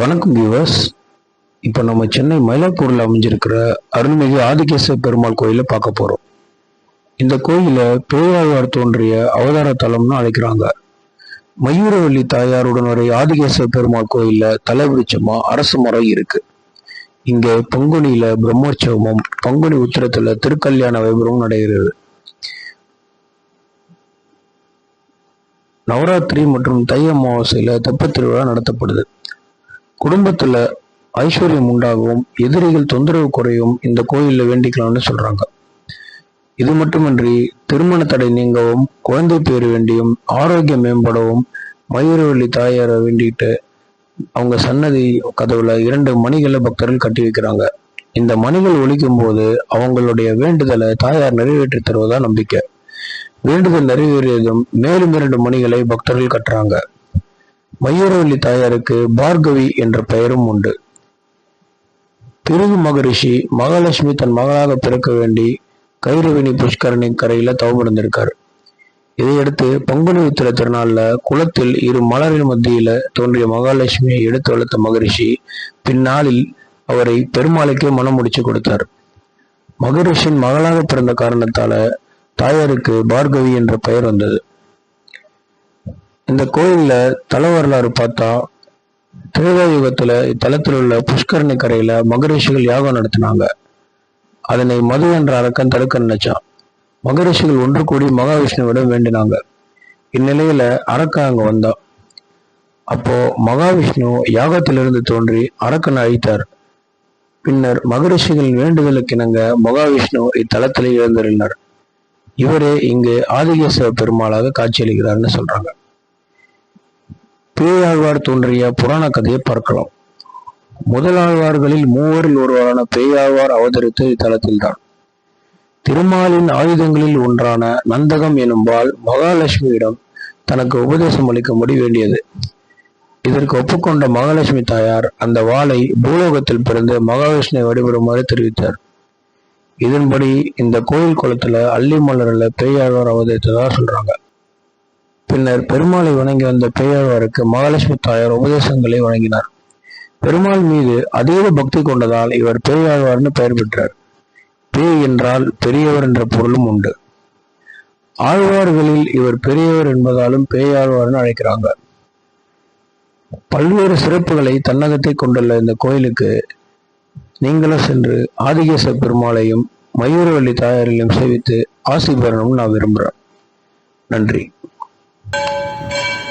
வணக்கம் வியூவர்ஸ் இப்போ நம்ம சென்னை மயிலாப்பூரில் அமைஞ்சிருக்கிற அருள்மிகு ஆதிகேச பெருமாள் கோயிலை பார்க்க போகிறோம் இந்த கோயிலை பேராழ்வார் தோன்றிய அவதார தலம்னு அழைக்கிறாங்க. மயூரவள்ளி தாயாருடனுடைய ஆதிகேச பெருமாள் கோயிலில் தலைவிருச்சமாக அரசு மரம் இருக்கு. இங்கே பங்குனியில் பிரம்மோற்சவமும் பங்குனி உத்திரத்தில் திருக்கல்யாண வைபவமும் நடைபெறுகிறது நவராத்திரி மற்றும் தை அமாவாசையில் தெப்பத் திருவிழா நடத்தப்படுது. குடும்பத்துல ஐஸ்வர்யம் உண்டாகவும் எதிரிகள் தொந்தரவு குறையும் இந்த கோயில்ல வேண்டிக்கலாம்னு சொல்றாங்க. இது மட்டுமின்றி திருமண தடை நீங்கவும் குழந்தை பேர் வேண்டியும் ஆரோக்கியம் மேம்படவும் மயூரவள்ளி தாயாரை வேண்டிட்டு அவங்க சன்னதி கதவுல இரண்டு மணிகளை பக்தர்கள் கட்டி வைக்கிறாங்க. இந்த மணிகள் ஒழிக்கும் போது அவங்களுடைய வேண்டுதலை தாயார் நிறைவேற்றி தருவதா நம்பிக்கை. வேண்டுதல் நிறைவேறியதும் மேலும் இரண்டு மணிகளை பக்தர்கள் கட்டுறாங்க. மயூரவள்ளி தாயாருக்கு பார்கவி என்ற பெயரும் உண்டு. பிருகு மகரிஷி மகாலட்சுமி தன் மகளாக பிறக்க வேண்டி கைரவிணி புஷ்கரணி கரையில தவமிருந்திருக்காரு இதையடுத்து பங்குனி உத்திர திருநாள்ல குளத்தில் இரு மலரின் மத்தியில தோன்றிய மகாலட்சுமியை எடுத்து வளர்த்த மகரிஷி பின்னாளில் அவரை பெருமாளுக்கே மனம் முடிச்சு கொடுத்தார். மகரிஷின் மகளாக பிறந்த காரணத்தால தாயாருக்கு பார்கவி என்ற பெயர் வந்தது. இந்த கோயில்ல தல வரலாறு பார்த்தா திரேதா யுகத்துல இத்தலத்தில் உள்ள புஷ்கரணி கரையில மகரிஷிகள் யாகம் நடத்தினாங்க. அதனை மது என்ற அரக்கன் தடுக்க நினைச்சான். மகரிஷிகள் ஒன்று கூடி மகாவிஷ்ணுவிடம் வேண்டினாங்க. இந்நிலையில அரக்கன் அங்க வந்தான். அப்போ மகாவிஷ்ணு யாகத்திலிருந்து தோன்றி அரக்கனை அழித்தார். பின்னர் மகரிஷிகளின் வேண்டுதலுக்கிணங்க மகாவிஷ்ணு இத்தலத்திலே எழுந்தருளினார். இவரே இங்கு ஆதிகேசவ பெருமாளாக காட்சியளிக்கிறார்னு சொல்றாங்க. பேயாழ்வார் தோன்றிய புராண கதையை பார்க்கலாம். முதலாழ்வார்களில் மூவரில் ஒருவரான பேயாழ்வார் அவதரித்த இத்தலத்தில்தான். திருமாலின் ஆயுதங்களில் ஒன்றான நந்தகம் எனும் வாள் மகாலட்சுமியிடம் தனக்கு உபதேசம் அளிக்கும்படி வேண்டியது இதற்கு ஒப்புக்கொண்ட மகாலட்சுமி தாயார் அந்த வாளை பூலோகத்தில் பிறந்து மகாவிஷ்ணுவை வழிபடுமாறு தெரிவித்தார். இதன்படி இந்த கோயில் குளத்துல அள்ளி மலர்ல பேயாழ்வார் அவதரித்ததா சொல்றாங்க. பின்னர் பெருமாளை வணங்கி வந்த பேயாழ்வாருக்கு மகாலட்சுமி தாயார் உபதேசங்களை வழங்கினார். பெருமாள் மீது அதீத பக்தி கொண்டதால் இவர் பேயாழ்வார்னு பெயர் பெற்றார். பேய் என்றால் பெரியவர் என்ற பொருளும் உண்டு. ஆழ்வார்களில் இவர் பெரியவர் என்பதாலும் பேயாழ்வார்னு அழைக்கிறாங்க. பல்வேறு சிறப்புகளை தன்னகத்தை கொண்டுள்ள இந்த கோயிலுக்கு நீங்களும் சென்று ஆதிகேச பெருமாளையும் மயூரவள்ளி தாயாரையும் சேவித்து ஆசி பெறணும்னு நான் விரும்புகிறேன் நன்றி. Thank you.